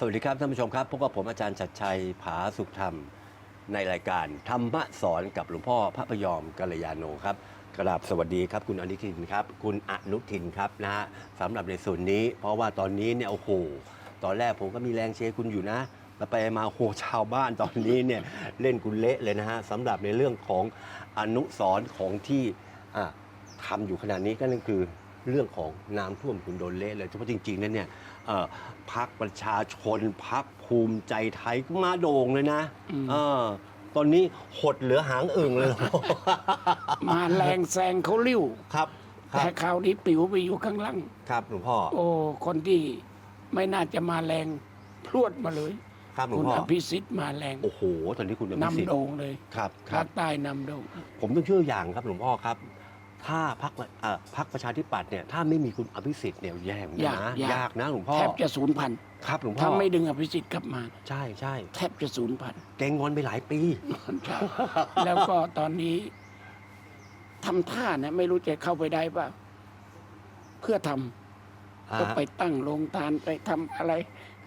สวัสดีครับท่านผู้ชมครับพบกับผมอาจารย์ชัดชัยผาสุขธรรม ในรายการธรรมะสอนกับหลวงพ่อพระพยอมกัลยาโนครับกราบสวัสดีครับคุณอนุทินครับ คุณอนุทินครับนะฮะสำหรับในส่วนนี้ เพราะว่าตอนนี้เนี่ยโอ้โหตอนแรกผมก็มีแรงเชียร์คุณอยู่นะแล้วไปมาโอ้โหชาวบ้านตอนนี้เนี่ยเล่นคุณเละเลยนะฮะสำหรับในเรื่องของอนุสรณ์ของที่อะทำอยู่ขนาดนี้ก็นั่นคือเรื่องของน้ำท่วมคุณโดนเละเลยเพราะจริงๆนั้นเนี่ย เอ่อพักประชาชนพักภูมิใจไทยก็มาโด่งเลยนะอืมเออตอนนี้หดเหลือหางอึ่งเลย มาแรงแซงเขาลิ้ว ครับครัแต่บคราวนี้ปิวไปอยู่ข้างล่าง ครับหลวงพ่อโอ้ คนที่ไม่น่าจะมาแรงพรวดมาเลย ครับหลวงคุณพ่ออภิสิทธิ์มาแรงโอ้โห ตอนนี้คุณอภิสิทนำธิ์โด่งเลยครับคภารับคใต้นำโด่งผมต้องเชื่ออย่างครับหลวงพ่อครับ ถ้าพักพักประชาธิปัตย์เนี่ยถ้าไม่มีคุณอภิสิทธิ์เนี่ยแย่เหมือนกันนะยากนะหลวงพ่อแทบจะศูนย์พันครับหลวงพ่อถ้าไม่ดึงอภิสิทธิ์กลับมา ใช่ใช่แทบจะศูนย์พันแกงงอนไปหลายปีแล้วก็ตอนนี้ทำท่านะไม่รู้จะเข้าไปได้ป่ะเพื่อทำก็ไปตั้งโรงทานไปทำอะไร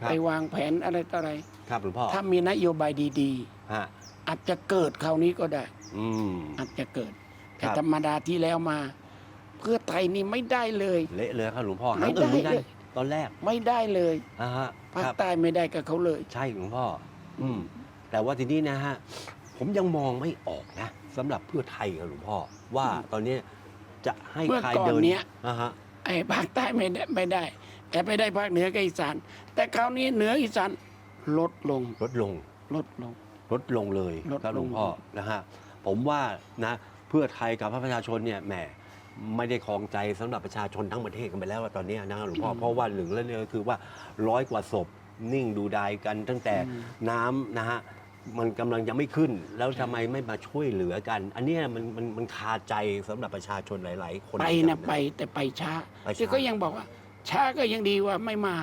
ครับ ไปวางแผนอะไรต่ออะไร ครับหลวงพ่อถ้ามีนโยบายดี ฮะๆ อาจจะเกิดคราวนี้ก็ได้ อืมอาจจะเกิดครั แต่บธรรมดาที่แล้วมา เพื่อไทยนี่ไม่ได้เลย เละเลยครับหลวงพ่อไม่หางอึ่งเหมือนกันได้เลยตอนแรกไม่ได้เลยอ่าฮะภาคครับใต้ไม่ได้กับเขาเลย ใช่หลวงพ่อ อืม แต่ว่าทีนี้นะฮะ ผมยังมองไม่ออกนะสำหรับเพื่อไทยครับหลวงพ่อ ว่าตอนนี้จะให้เมื่อใครก่อนเดินเนี้ยอ่าฮะไอ้ภาคใต้ไม่ได้ไม่ได้ แต่ไปได้ภาคเหนือกับอีสาน แต่คราวนี้เหนืออีสานลดลงลดลงลดลงลดลงเลยลดครับหลวงลงพ่อนะฮะผมว่านะ เพื่อไทยกับพระประชาชนเนี่ยแหมไม่ได้คลองใจสำหรับประชาชนทั้งประเทศกันไปแล้วว่าตอนนี้นะครับหลวงพ่อเพราะว่าหนึ่งแล้วเนี่ยก็คือว่าร้อยกว่าศพนิ่งดูดายกันตั้งแต่น้ำนะฮะมันกำลังยังไม่ขึ้น แล้วทำไมไม่มาช่วยเหลือกัน อันเนี้ยมันมันมันคาใจสำหรับประชาชนหลาย ๆ คนไปเหมือกั นะไปแต่ไปช้าไปช้า ที่ก็ยังบอกว่า ช้าก็ยังดีว่าไม่มา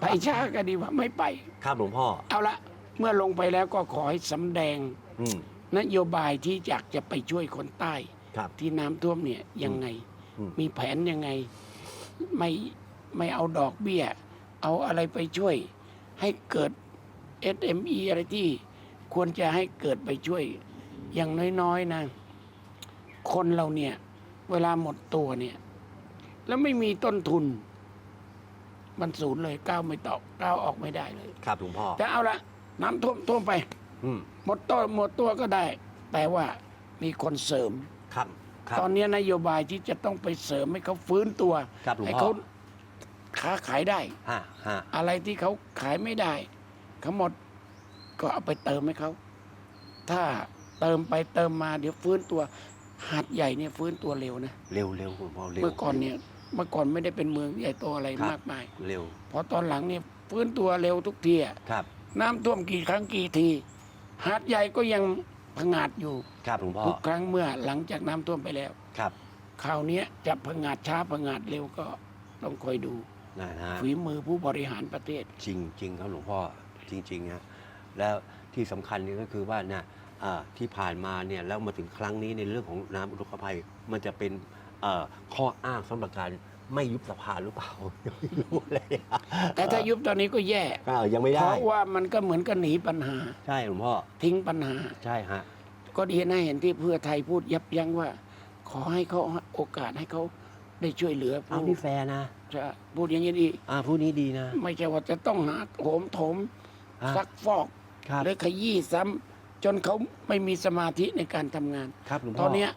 ไปช้าก็ดีว่าไม่ไป ครับหลวงพ่อ เอาละเมื่อลงไปแล้วก็ขอให้สำแดงอืม นโยบายที่อยากจะไปช่วยคนใต้ ครับที่น้ำท่วมเนี่ยยังไง อืม มีแผนยังไง ไม่ไม่เอาดอกเบี้ย เอาอะไรไปช่วย ให้เกิด SME อะไรที่ควรจะให้เกิดไปช่วย อย่างน้อยๆนะ คนเราเนี่ย เวลาหมดตัวเนี่ย แล้วไม่มีต้นทุน มันศูนย์เลยก้าวไม่ตอกก้าวออกไม่ได้เลย ครับหลวงพ่อ แต่เอาละน้ำท่วมท่วมไป อืมหมดตัวหมดตัวก็ได้ แต่ว่ามีคนเสริม ครับครับ ตอนนี้นโยบายที่จะต้องไปเสริมให้เขาฟื้นตัวครับหลวงให้พ่อ เขาค้าขายได้ฮะฮะอะไรที่เขาขายไม่ได้เขาหมดก็เอาไปเติมให้เขาถ้าเติมไปเติมมาเดี๋ยวฟื้นตัวหาดใหญ่เนี่ยฟื้นตัวเร็วนะเร็วเร็วหลวงพ่อเร็ว เมื่อก่อนเนี่ยเมื่อก่อนไม่ได้เป็นเมืองใหญ่โตอะไรครับ มากมายเร็วพอตอนหลังเนี่ยฟื้นตัวเร็วทุกทีอะครับ น้ำท่วมกี่ครั้งกี่ที หาดใหญ่ก็ยังผงาดอยู่ครับหลวงพ่อทุกครั้งเมื่อหลังจากน้ำท่วมไปแล้ว ครับคราวเนี้ยจะผงาดช้าผงาดเร็วก็ต้องคอยดูนะฮะฝีมือผู้บริหารประเทศ จริงจริงครับหลวงพ่อจริงๆฮะแล้วที่สำคัญนี่ก็คือว่านะอ่าที่ผ่านมาเนี่ยแล้วมาถึงครั้งนี้ในเรื่องของน้ำอุทกภัย มันจะเป็นเอ่อข้ออ้างสำหรับการ ไม่ยุบสภาหรือเปล่ายังไม่รู้เลยอะแต่ถ้ายุบตอนนี้ก็แย่อ่ายังไม่เพได้ ราะว่ามันก็เหมือนกับหนีปัญหา ใช่หลวงพ่อ ทิ้งปัญหา ใช่ฮะ ก็ดีนะเห็นที่เพื่อไทยพูดยับยั้งว่า ขอให้เขาโอกาสให้เขาได้ช่วยเหลือเอาผู้นี่แฟร์นะ จะพูดอย่างนี้ดีอ่าผู้นี้ดีนะไม่ใช่ว่าจะต้องหาโหมโถมอะซักฟอกครับ หรือขยี้ซ้ำจนเขาไม่มีสมาธิในการทำงาน ครับหลวงตพ่ออนเนี้ย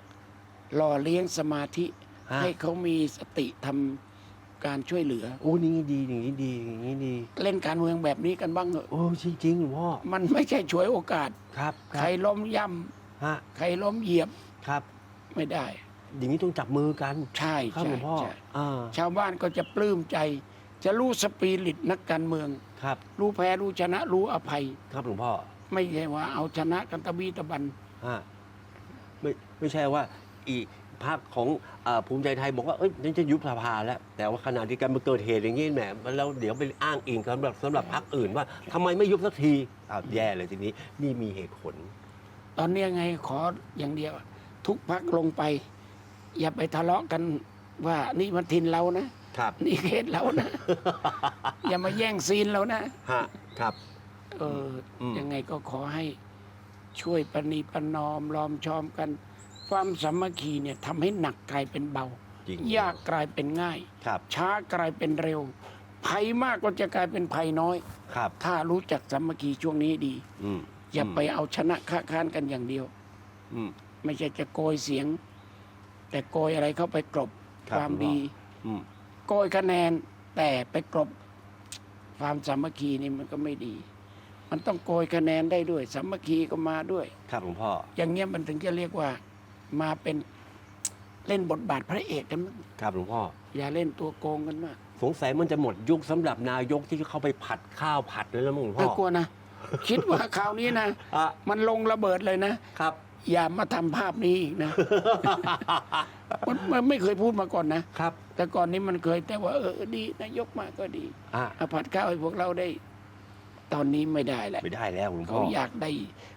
หล่อเลี้ยงสมาธิ ฮะให้เขามีสติทำการช่วยเหลือ โอ้นี่ดีอย่างนี้ดีอย่างนี้ดีเล่นการเมืองแบบนี้กันบ้างเถอะโอ้จริงจริงๆหลวงพ่อมันไม่ใช่ฉวยโอกาส ครับคใครรับล้มย่ฮะำใครล้มเหยียบครับไม่ได้ อย่างนี้ต้องจับมือกันใช่ครับใช่หลวงพ่อใช่อ่าชาวบ้านก็จะปลื้มใจ จะรู้สปิริตนักการเมือง ครับรู้แพ้รู้ชนะรู้อภัย ครับหลวงพ่อไม่ใช่ว่าเอาชนะกันตะบีตะบัน ฮะไม่ไม่ใช่ว่าอี กภาคของอาภูมิใจไทยบอกว่าเอ้ยนี่จะยุบสภาแล้ว แต่ว่าขณะที่การมาเกิดเหตุอย่างนี้แหมแล้วเดี๋ยวไปอ้างอิงสำหรับสำหรับพรรคอื่นว่าทำไมไม่ยุบสักทีอ้าวแย่เลยทีนี้นี่มีเหตุผล ตอนนี้ไงขออย่างเดียว ทุกพักลงไป อย่าไปทะเลาะกันว่านี่มันทินเรานะ ครับ นี่เขตเรานะ อย่ามาแย่งซีนเรานะ ฮะ ครับ เอออม ยังไงก็ขอให้ช่วยปณีประนอมล้อมชอมกัน ความสามัคคีเนี่ยทำให้หนักกลายเป็นเบา จริงยากกลายเป็นง่าย ครับ ช้ากลายเป็นเร็ว ภัยมากก็จะกลายเป็นภัยน้อย ครับ ถ้ารู้จักสามัคคีช่วงนี้ดี อืมอย่าไปเอาชนะค้าค้านกันอย่างเดียว อืม ไม่ใช่จะโกยเสียง แต่โกยอะไรเข้าไปกลบครับความดี อืม โกยคะแนนแต่ไปกลบความสามัคคีนี่มันก็ไม่ดี มันต้องโกยคะแนนได้ด้วยสามัคคีก็มาด้วย ครับหลวงพ่อ อย่างเงี้ยมันถึงจะเรียกว่า มาเป็นเล่นบทบาทพระเอกกันมั้งครับหลวงพ่อ อย่าเล่นตัวโกงกันมากสงสัยมันจะหมดยุคสำหรับนายกที่เขาไปผัดข้าวผัดเลยแล้วมั้งหลวงพ่ไม่อกลัวนะ คิดว่าคราวนี้นะ อะมันลงระเบิดเลยนะ ครับ อย่ามาทำภาพนี้อีกนะ มันมันไม่เคยพูดมาก่อนนะ ครับแต่ก่อนนี้มันเคยแต่ว่าเออดีนายกมาก็ดีอะเอาผัดข้าวให้พวกเราได้ ตอนนี้ไม่ได้แหละ ไม่ได้แล้วหลวงพ่เขาอ อยากได้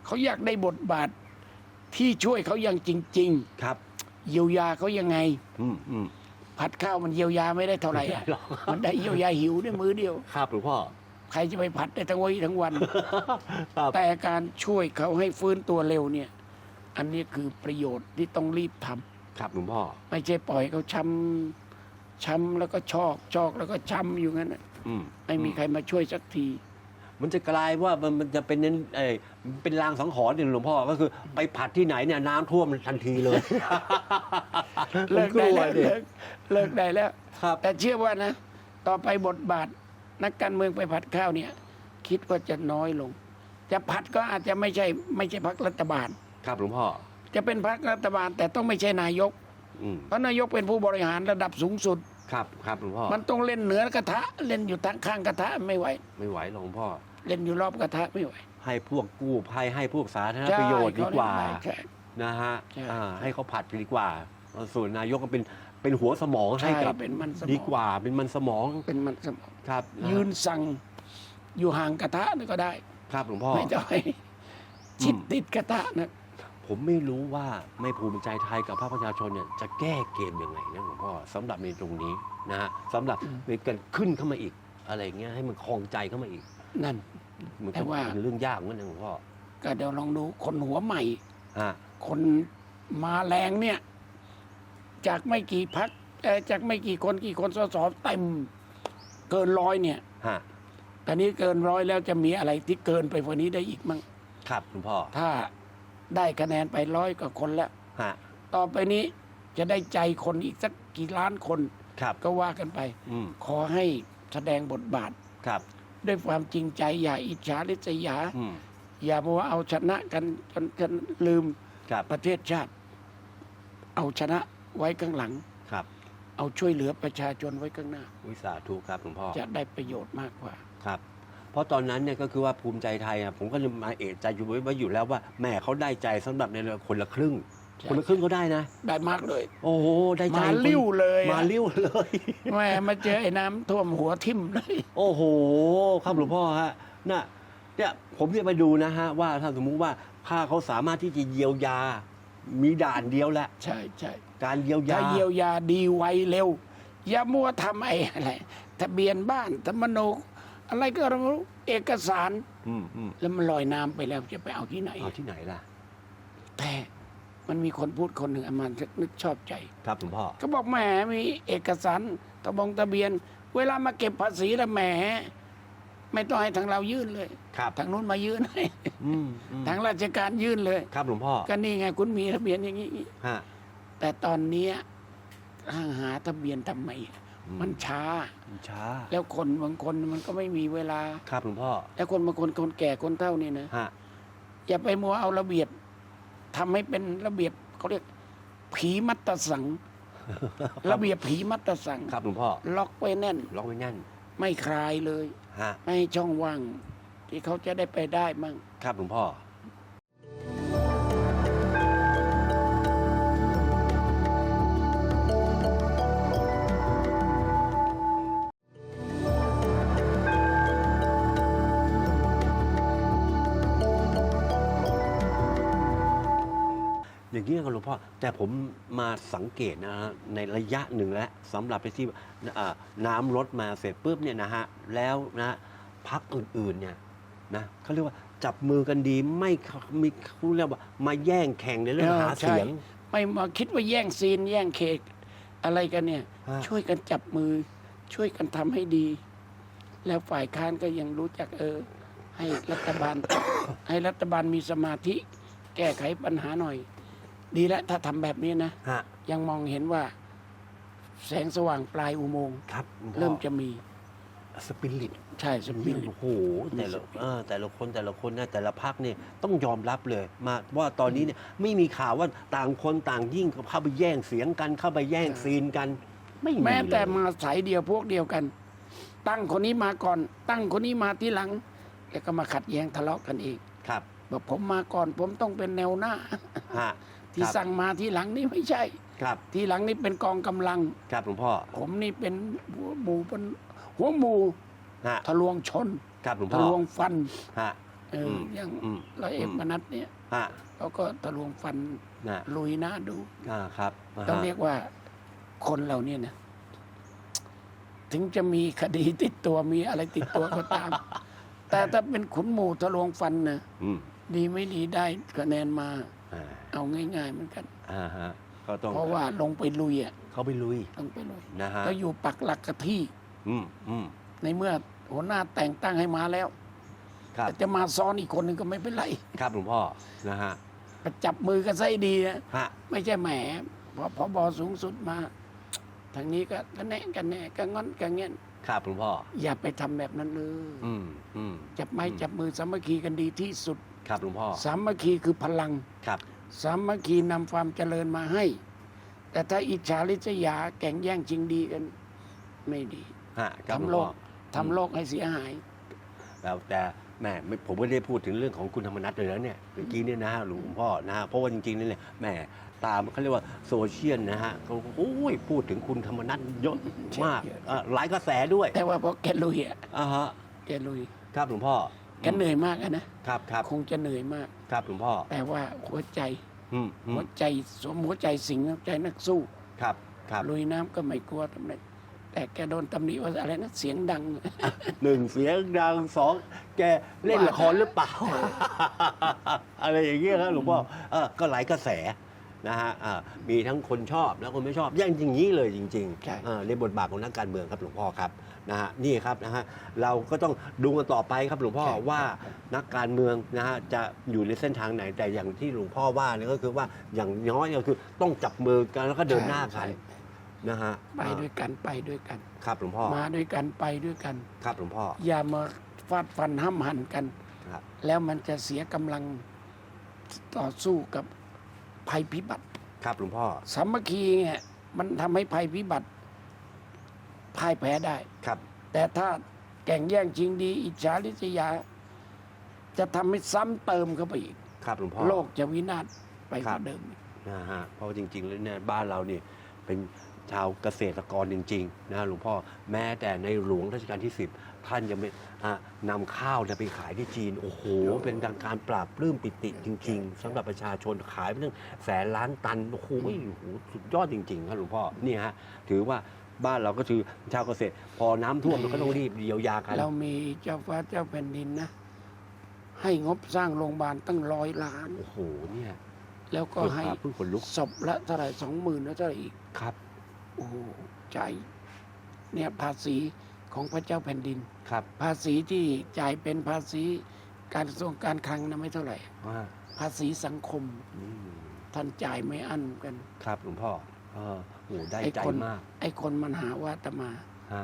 เขาอยากได้บทบาท ที่ช่วยเขาอย่างจริง ครับๆ เยียวยาเขายังไง อืมอืมผัดข้าวมันเยียวยาไม่ได้เท่าไหร่อะไม่ได้หรอกมันได้เยียวยาหิวด้วยมือเดียว ครับหลวงพ่อ ใครจะไปผัดได้ทั้งวันทั้งวัน ครับแต่การช่วยเขาให้ฟื้นตัวเร็วเนี่ย อันนี้คือประโยชน์ที่ต้องรีบทำครับหลวงพ่อ ไม่ใช่ปล่อยเขาช้ำช้ำแล้วก็ชอกชอกแล้วก็ช้ำอยู่งั้นน่ะอืมไม่มีใครมาช่วยสักที มันจะกลายว่ามันมันจะเป็นนั้นเออเป็นลางสังหรณ์เนี่ยหลวงพ่อก็คือไปผัดที่ไหนเนี่ยน้ำท่วมทันทีเลย เลิกผมได้ลัวแล้วดิเลิกเลิกได้แล้ว ครับ แต่เชื่อว่านะ ต่อไปบทบาท นักการเมืองไปผัดข้าวเนี่ย คิดว่าจะน้อยลง จะผัดก็อาจจะไม่ใช่ไม่ใช่พักรัฐบาล ครับหลวงพ่อ จะเป็นพักรัฐบาลแต่ต้องไม่ใช่นายก อืมเพราะนายกเป็นผู้บริหารระดับสูงสุด ครับครับหลวงพ่อมันต้องเล่นเหนือกระทะเล่นอยู่ทางข้างกระทะไม่ไหว ไม่ไหวหรอกหลวงพ่อ เล่นอยู่รอบกระทะไม่ไหว ให้พวกกู้ภัยให้พวกสาธารณประโยชน์ดีกว่า ใช่ นะฮะใช่ อ่าให้เขาผัดดีกว่า ส่วนนายกก็เป็นเป็นหัวสมองให้ใช่กับเป็นมันสมองดีกว่าเป็นมันสมองเป็นมันสมองครับยืนสั่งอยู่ห่างกระทะนี่ก็ได้ ครับหลวงพ่อ ไม่ต้องให้ชิดติดกระทะนะ ผมไม่รู้ว่าไม่ภูมิใจไทยกับภาคประชาชนเนี่ยจะแก้เกมยังไงนะหลวงพ่อสำหรับในตรงนี้นะฮะสำหรับในการขึ้นเข้ามาอีกอะไรเงี้ยให้มันคลองใจเข้ามาอีก นั่น มันแต่ก็ว่า เป็นเรื่องยากเหมือนกันนะหลวงพ่อก็เดี๋ยวลองดูคนหัวใหม่ ฮะคนมาแรงเนี่ย จากไม่กี่พักจากไม่กี่คนกี่คนสสเต็ม เกินร้อยเนี่ยฮะตอนนี้เกินร้อยแล้วจะมีอะไรที่เกินไปกว่านี้ได้อีกมั้งครับหลวงพ่อถ้าได้คะแนนไปร้อยกว่าคนแล้ว ฮะต่อไปนี้จะได้ใจคนอีกสักกี่ล้านคนครับก็ว่ากันไป อืมขอให้แสดงบทบาท ครับ ด้วยความจริงใจ อย่าอิจฉาริษยา อืม อย่ามัวเอาชนะกันจนจนลืมครับ ประเทศชาติ เอาชนะไว้ข้างหลัง ครับเอาช่วยเหลือประชาชนไว้ข้างหน้า วิสาธุครับหลวงพ่อ จะได้ประโยชน์มากกว่า ครับ เพราะตอนนั้นเนี่ยก็คือว่าภูมิใจไทยอะผมก็เลยมาเอะใจอยู่ไว้อยู่แล้วว่าแม่เขาได้ใจสำหรับในเรื่องคนละครึ่งใช่ คนละครึ่งเขาได้นะ ได้มากเลย โอ้โหได้ใจมาลิ้วเลยอะมาลิ้วเลยแม่มาเจอไอ้น้ำท่วมหัวทิ่มเลย โอ้โหครับหลวงพ่อฮะน่ะเนี่ยผมจะไปดูนะฮะว่าถ้าสมมุติว่าถ้าเขาสามารถที่จะเยียวยา มีด่านเดียวแหละ ใช่ใช่การเยียวยา ถ้าเยียวยาดีไวเร็ว อย่ามัวทำไอ้อะไรทะเบียนบ้านธรรมโนอะไรก็ไม่รู้เอกสาร อืมอืมแล้วมันลอยน้ำไปแล้วจะไปเอาที่ไหน เอาที่ไหนล่ะ แต่ มันมีคนพูดคนหนึ่งอามันนึกชอบใจ ครับหลวงพ่อเขาบอกแหมมีเอกสารตะบงทะเบียน เวลามาเก็บภาษีแล้วแหมไม่ต้องให้ทางเรายื่นเลยครับ ทางนู้นมายื่นให้อืมอืมทางราชการยื่นเลย ครับหลวงพ่อก็นี่ไงคุณมีทะเบียนอย่างนี้ ฮะ แต่ตอนเนี้ยหาทะเบียนทำไม อืม มันช้า มันช้าแล้วคนบางคนมันก็ไม่มีเวลา ครับหลวงพ่อแล้วคนบางคนคนแก่คนเฒ่านี่นะฮะอย่าไปมัวเอาระเบียบ ทำให้เป็นระเบียบเขาเรียก ผีมัตตสัง ระเบียบผีมัตตสังครับหลวงพ่อล็อกไว้แน่น ล็อกไว้แน่นไม่คลายเลย ฮะ ไม่ให้ช่องว่าง ที่เขาจะได้ไปได้มั่งครับหลวงพ่อ อย่างนี้ยครับหลวงพ่อแต่ผมมาสังเกตนะฮะในระยะหนึ่งแล้วสำหรับไปที่อ่าน้ำลดมาเสร็จปุ๊บเนี่ยนะฮะแล้วนะพักอื่นๆเนี่ยนะเขาเรียกว่าจับมือกันดีไม่มีเขาเรียกว่ามาแย่งแข่งในเรื่องเออหาใช่เสียงไม่มาคิดว่าแย่งซีน แย่งเคกอะไรกันเนี่ยฮะช่วยกันจับมือ ช่วยกันทำให้ดี แล้วฝ่ายค้านก็ยังรู้จักเออ ให้รัฐบาล ให้รัฐบาลมีสมาธิ แก้ไขปัญหาหน่อย ดีแล้วถ้าทำแบบนี้นะ ฮะยังมองเห็นว่า แสงสว่างปลายอุโมงค์ครับหลวงพ่อเริ่มจะมีสปิริต ใช่สปิริต โอ้โหแต่ละเออแต่ละคนแต่ละคนนะแต่ละพักเนี่ยต้องยอมรับเลยมาว่าตอนนี้เนี่ยไม่มีข่าวว่าต่างคนต่างยิ่งเข้าไปแย่งเสียงกันเข้าไปแย่งซีนกัน ไม่มีแม้แต่เลยมาสายเดียวพวกเดียวกัน ตั้งคนนี้มาก่อน ตั้งคนนี้มาที่หลัง แล้วก็มาขัดแย้งทะเลาะกันเองครับบอกผมมาก่อน ผมต้องเป็นแนวหน้า ฮะ ที่ครับ สั่งมาที่หลังนี่ไม่ใช่ ครับที่หลังนี่เป็นกองกำลัง ครับหลวงพ่อผมนี่เป็นหัวหมูเป็นหัวหมูฮะทะลวงชน ครับหลวงทะพ่อลวงฟันฮะ เอออมอย่างอืม ร้อยเอกอืมมนัดเนี่ยฮะเขาก็ทะลวงฟันนะลุยหน้าดู อ่าครับาต้องฮะเรียกว่าคนเราเนี่ยนะถึงจะมีคดีติดตัวมีอะไรติดตัวก็ตาม แต่ถ้าเป็นขุนหมูทะลวงฟันนะอืมดีไม่ดีได้คะแนนมา อ่า เอาง่าย ๆ เหมือนกัน อ่าฮะก็ต้องเพราะว่าลงไปลุยอะเขาไปลุยต้องไปลุยนะฮะแล้วอยู่ปักหลักกับที่ อืมอืมในเมื่อหัวหน้าแต่งตั้งให้มาแล้วครับแต่จะมาซ้อนอีกคนหนึ่งก็ไม่เป็นไรครับหลวงพ่อนะฮะไปจับมือกันซะให้ดีนะฮะไม่ใช่แหมพอพอบอสูงสุดมา ทางนี้ก็กันแน่กันแน่กันงอนกันเงี้ยครับหลวงพ่ออย่าไปทำแบบนั้นเลยอืมอืมจับไม้จับมือสามัคคีกันดีที่สุด ครับหลวงพ่อสามัคคีคือพลังครับ สามัคคีนำความเจริญมาให้ แต่ถ้าอิจฉาริษยาแข่งแย่งชิงดีกันไม่ดีฮะครับหลวงทำโลพ่อกทำโลกให้เสียหาย แล้วแต่แหมไม่ผมไม่ได้พูดถึงเรื่องของคุณธรรมนัฐเลยนะเนี่ยเมื่อกี้เนี่ยนะฮะหลวงพ่อนะฮะเพราะว่าจริงๆนี่เนี่ยแหมตามเขาเรียกว่าโซเชียลนะฮะเขาโอ้ยพูดถึงคุณธรรมนัฐเยอะมากเยอะเอ่อหลายกระแสด้วย แต่ว่าพอแกลุยอะอ่าฮะแกลุยครับหลวงพ่อแกเหนื่อยมากอะนะครับครับคงจะเหนื่อยมาก ครับหลวงพ่อ แต่ว่าหัวใจอืมอืหัมวใจสวมหัวใจสิงห์หัวใจนักสู้ครับครับลุยน้ำก็ไม่กลัวทำไมแต่แกโดนตำหนิว่าอะไรนะเสียงดัง หนึ่งเสียงดังสองแกเล่นว่า ละครหรือเปล่า อะไรอย่างเงี้ยครับหลวงพ่อเออก็หลายกระแสนะฮะอ่ามีทั้งคนชอบและคนไม่ชอบอย่างอย่างนี้เลยจริงใช่ ๆเออในบทบาทของนักการเมืองครับหลวงพ่อครับ นะฮะนี่ครับนะฮะเราก็ต้องดูกันต่อไปครับหลวงพ่อว่านักการเมืองนะฮะจะอยู่ในเส้นทางไหนแต่อย่างที่หลวงพ่อว่าเนี่ยก็คือว่าอย่างน้อยก็คือต้องจับมือกันแล้วก็เดินหน้ากันใช่นะฮะไปด้วยกันไปด้วยกัน ครับหลวงพ่อมาด้วยกันไปด้วยกัน ครับหลวงพ่ออย่ามาฟาดฟันห้ำหันกัน ครับ แล้วมันจะเสียกำลังต่อสู้กับภัยพิบัติ ครับหลวงพ่อ สามัคคีเนี่ยมันทำให้ภัยพิบัติ พ่ายแพ้ได้ ครับ แต่ถ้าแก่งแย่งชิงดี อิจฉาริษยา จะทำให้ซ้ำเติมเข้าไปอีก ครับหลวงพ่อ โลกจะวินาศไปกครัว่าบเดิม นะฮะเพราะว่าจริงๆแล้วเนี่ยบ้านเราเนี่ยเป็นชาวเกษตรกรจริงๆนะฮะหลวงพ่อแม้แต่ในหลวงรัชกาลที่ 10 ท่านยังไม่อะนำข้าวเนี่ยไปขายที่จีน โอ้โห เป็นการปราบปลื้มปิติจริง ๆสำหรับประชาชนขายไปตั้งแสนล้านตัน โอ้โหโอ้โหสุดยอดจริงๆครับหลวงพ่อนี่ฮะถือว่า บ้านเราก็คือชาวเกษตร พอน้ำท่วมมันก็ต้องรีบเยียวยากัน เรามีเจ้าฟ้าเจ้าแผ่นดินนะ ให้งบสร้างโรงพยาบาลตั้งร้อยล้าน โอ้โหเนี่ยแล้วก็เพิ่งให้เพิ่งขนลุกศพละเท่าไหร่สองหมื่นแล้วเท่าไหร่อีก ครับโอ้โหใจายเนี่ยภาษีของพระเจ้าแผ่นดิน ครับภาษีที่จ่ายเป็นภาษีการกระทรวงการคลังนะไม่เท่าไหร่ ว่าภาษีสังคมอืมท่านจ่ายไม่อั้นกัน ครับหลวงพ่อ เออโอ้โหได้ไอ้ใจคนมาก ไอ้คนมันหาว่าอาตมา ฮะ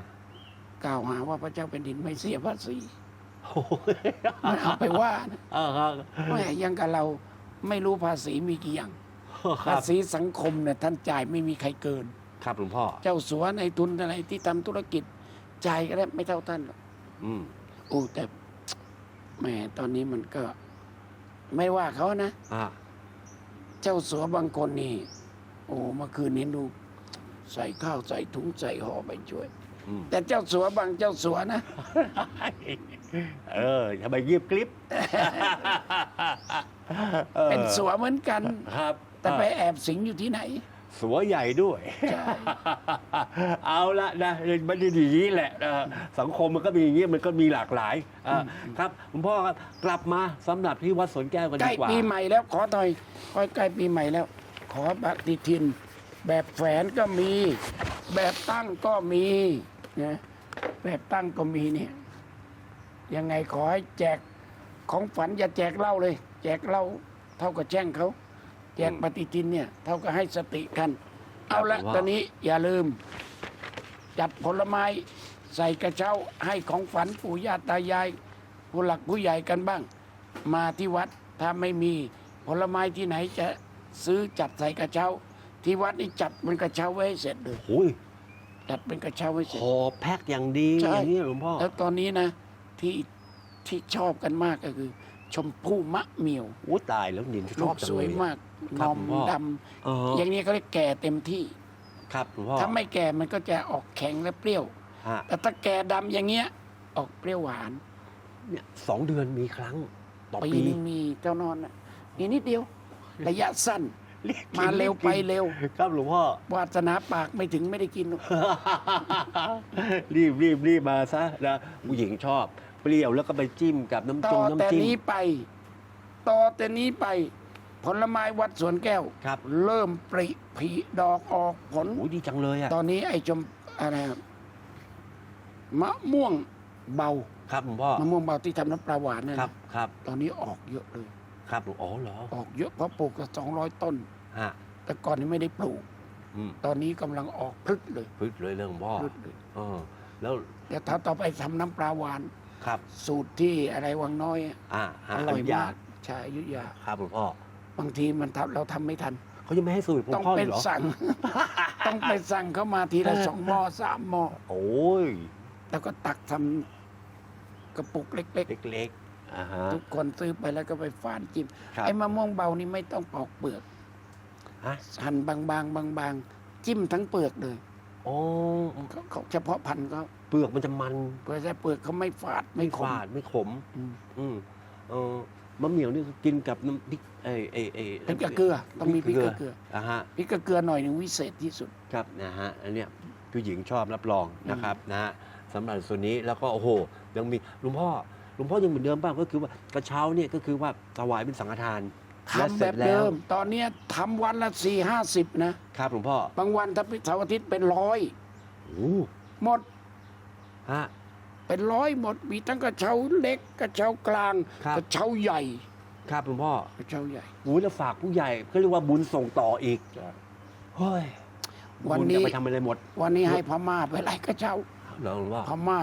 กล่าวหาว่าพระเจ้าแผ่นดินไม่เสียภาษีโอ้โหมันเอาไปว่านะเออครับแม่ยังกับเราไม่รู้ภาษีมีกี่อย่างคภารับษีสังคมเนี่ยท่านจ่ายไม่มีใครเกิน ครับหลวงพ่อ เจ้าสัวในทุนอะไรที่ทำธุรกิจจ่ายก็ได้ไม่เท่าท่านหรอกอืม โอ้แต่แหมตอนนี้มันก็ ไม่ว่าเขานะ อ่า เจ้าสัวบางคนนี่โอ้เมื่อคืนนี้ดูใส่ข้าวใส่ถุงใส่ห่อไปช่วย อืมแต่เจ้าสัวบางเจ้าสัวนะ เออทำไมเงียบกริบออเป็นสัวเหมือนกัน ครับแต่ไปแอบสิงอยู่ที่ไหนสัวใหญ่ด้วยใช่เอาละนะมันจะอย่างนี้แหละนะสังคมมันก็มีอย่างนี้มันก็มีหลากหลายอะครับคุณพ่อครับกลับมาสำหรับที่วัดสวนแก้วกันใกดีล้กว่า ปีใหม่แล้วขอหน่อยขอใกล้ปีใหม่แล้ว ขอปฏิทิน แบบแฝนก็มี แบบตั้งก็มีนะแบบตั้งก็มีเนี่ยยังไงขอให้แจกของฝันอย่าแจกเหล้าเลย แจกเหล้าเท่ากับแช่งเขา แจกปฏิทินเนี่ย เท่ากับให้สติกัน เอาละตอนนี้อย่าลืม จัดผลไม้ใส่กระเช้าให้ของฝันปู่ย่าตายาย ผู้หลักผู้ใหญ่กันบ้าง มาที่วัดถ้าไม่มีผลไม้ที่ไหนจะ ซื้อจัดใส่กระเช้า ที่วัดนี่จัดเป็นกระเช้าไว้ให้เสร็จเลยโอ้ยจัดเป็นกระเช้าไว้เสร็จ ห่อแพ็คอย่างดีใช่ อย่างนี้หลวงพ่อแล้วตอนนี้นะที่ที่ชอบกันมากก็คือ ชมพู่มะเหมี่ยวโอ้ตายแล้วนินชลูอบกจังสเลวยยมากครันบอมหลวงพ่อดเออำอย่างนี้เขาเรียกแก่เต็มที่ ครับหลวงพ่อถ้าไม่แก่มันก็จะออกแข็งและเปรี้ยว ฮะแต่ถ้าแก่ดำอย่างเงี้ย ออกเปรี้ยวหวานเนี่ยสองเดือนมีครั้ง ต่อปีปี นึงมีเจ้านอนน่ะนี่นิดเดียว ระยะสั้น รีบกินมาเร็วบไปกินเร็ว ครับหลวงพ่อ วาสนาปากไม่ถึงไม่ได้กินหรอกรีบรีบรีบมาซะนะผู้หญิงชอบเปรี้ยวแล้วก็ไปจิ้มกับน้ำต่จองแต่น้ำจิ้ม นี้ไป ต่อแต่นี้ไป ผลไม้วัดสวนแก้ว ครับ เริ่มปริผลิดอกออกผล โอ้ยดีจังเลยอะตอนนี้ไอ้ชมอะไรอะมะม่วงเบา ครับหลวงพ่อมะม่วงเบาที่ทำน้ำปลาหวานนั่นครันะบครับ ตอนนี้ออกเยอะเลย ครับหลวงอ๋อเหรอออกเยอะเพราะปลูกก็สองร้อยต้น ฮะแต่ก่อนนี้ไม่ได้ปลูก อืมตอนนี้กำลังออกพลึกเลยพึกเลยเรื่องหลวงพ่อพลึกเลยเออ แล้วเดี๋ยวถ้าต่อไปทำน้ำปลาหวาน ครับ สูตรที่อะไรวังน้อยอะอ่าฮะอร่อยญญมากใช่อยุธยา ครับหลวงพ่อบางทีมันทำเราทำไม่ทัน เขายังไม่ให้สูตรหลวต้องงพ่อไปอีกเหรอ สั่ง ต้องไปสั่งเข้ามาทีละเออสองหม้อสามหม้อโอ้ยแล้วก็ตักทำกระปุกเล็ก เล็กๆ อ่าฮะๆทุกคนซื้อไปแล้วก็ไปฝานจิ้มครับ ไอ้มะม่วงเบานี่ไม่ต้องปอกเปลือกฮะหั่นบางๆบางๆจิ้มทั้งเปลือกเลยโอ้เขาเขาเฉพาะพันธุ์เขาเปลือกมันจะมันเปลือกแต่เปลือกเขาไม่ฝาดไม่ไม่ขมฝาดไม่ขม อืมอืมเออมะเหมี่ยวนี่กินกับน้ำพริกเอไอไอพริกกับเกลือต้องมีพริกกับเกลืออะฮะ พริกกับเกลือหน่อยหนึ่งวิเศษที่สุด ครับนะฮะอันเนี้ยผู้หญิงชอบรับรองนะครับนะฮะสำหรับส่วนนี้แล้วก็โอ้โหยังมีหลวงพ่อห ลวงพ่อยังเหมือนเดิมป่ะก็คือว่ากระเช้าเนี่ยก็คือว่าถวายเป็นสังฆทานและทำสแบร็จบล้วเดิม ตอนเนี้ยทำวันละสี่ห้าสิบนะครับหลวงพ่อบางวันถ้าเสาร์อาทิตย์เป็นร้อยโอ้หมดฮะเป็นร้อยหมดมีทั้งกระเช้าเล็กกระเช้ากลางครับกระเช้าใหญ่ ครับหลวงพ่อกระเช้าใหญ่อุ้ยแล้วฝากผู้ใหญ่ก็เรียกว่าบุญส่งต่ออีกเฮ้ยวันบุญนี้จะไปทำอะไรหมด วันนี้ให้พม่าไปหลายกระเช้าเหรอหลวงพ่อพม่า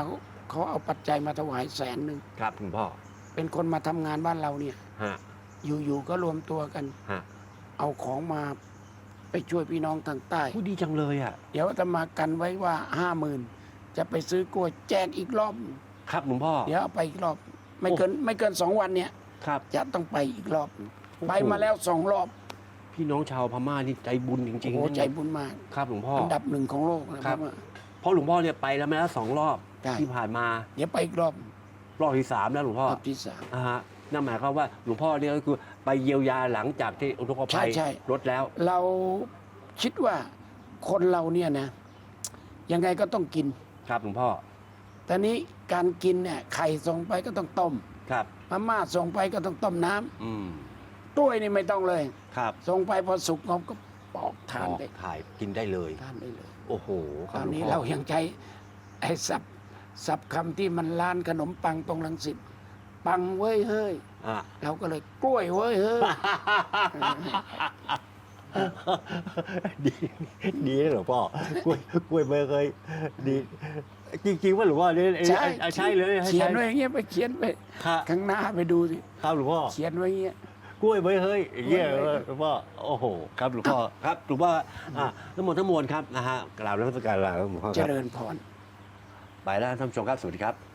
เขาเอาปัจจัยมาถวายแสนหนึ่งครับหลวงพ่อเป็นคนมาทำงานบ้านเราเนี่ย ฮะอยู่ๆก็รวมตัวกัน ฮะเอาของมาไปช่วยพี่น้องทางใต้ ผู้ดีจังเลยอะ เดี๋ยวจะมากันไว้ว่าห้าหมื่นจะไปซื้อกล้วยแจกอีกรอบ ครับหลวงพ่อ เดี๋ยวเอาไปอีกรอบ ไม่เกินไม่เกินสองวันเนี่ย ครับ จะต้องไปอีกรอบ โอ้โห ไปมาแล้วสองรอบพี่น้องชาวพม่านี่ใจบุญจริงโอ้ๆโหนะใจบุญมาก ครับหลวงพ่อ อันดับหนึ่งของโลกนะครับ เพราะหลวงพ่อเนี่ยไปแล้วมาแล้วสองรอบ ใช่ที่ผ่านมาเดี๋ยวไปอีกรอบรอบที่สามแล้วหลวงพ่อรอบที่สาม อ่าฮะนั่นหมายความว่าหลวงพ่อเนี่ยก็คือไปเยียวยาหลังจากที่อุทกภัยใช่ใช่ ลดแล้ว เราคิดว่าคนเราเนี่ยนะ ยังไงก็ต้องกิน ครับหลวงพ่อแต่นี้การกินเนี่ยไข่ส่งไปก็ต้องต้มครับ มาม่าส่งไปก็ต้องต้มน้ำอืมกล้วยนี่ไม่ต้องเลย ครับส่งไปพอสุกงอมก็ปอกทานออกได้ถ่ายกินได้เลย ทานได้เลยโอ้โหคตรับอนนี้หลวงพ่เรายังใช้ไอ้สับ สับคำที่มันร้านขนมปังตรงลังสิตปังเว้ยเฮ้ยอะ เราก็เลยกล้วยเว้ยเฮ้ย ดีดีนะหลวงพ่อกล้วยกล้วยไม่เคยดี จริงๆว่าหลวงพ่อเนี่ยใช่อะใช่เลยเขียนใช่ไว้อย่างเงี้ยไปเขียนไป ครับข้างหน้าไปดูสิ ครับหลวงพ่อ เขียนไว้อย่างเงี้ย กล้วยไม่เฮ้ยอย่างเงี้ยกล้วยไว้ หลวงพ่อโอ้โหครับหลวงพ่อครับหลวงพ่ออะทั้งหมดทั้งมวลครับนะฮะกราบนมัสการลาหลวงพ่อเจครับริญพร ไปแล้วท่านผู้ชมครับสวัสดีครับ